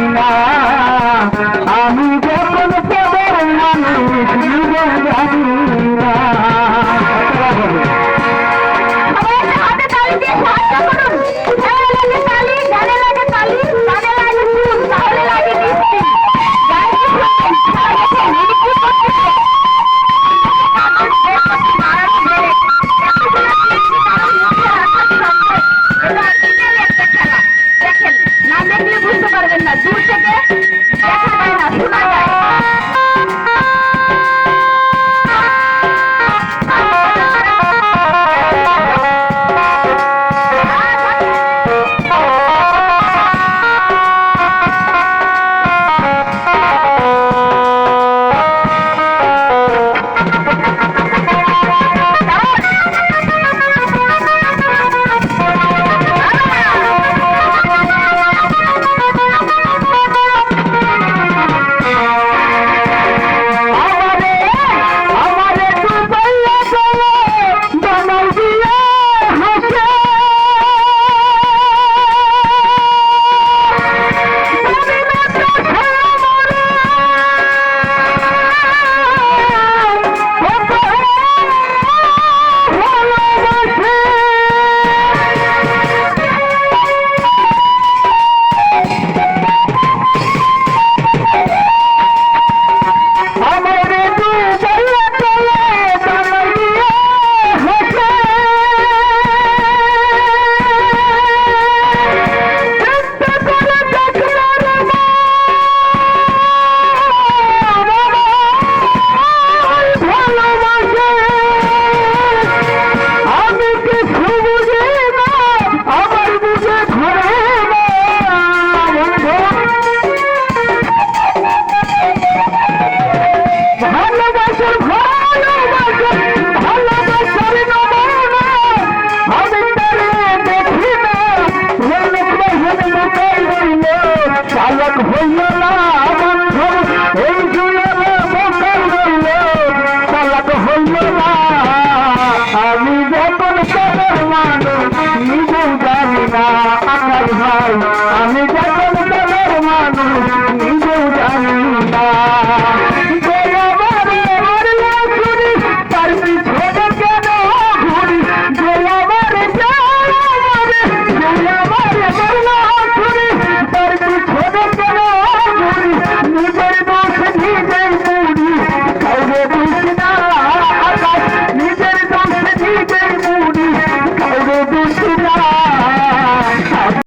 Allah দূর থেকে দেখা যায় না। আমার ভাই আমি যখন মানুষ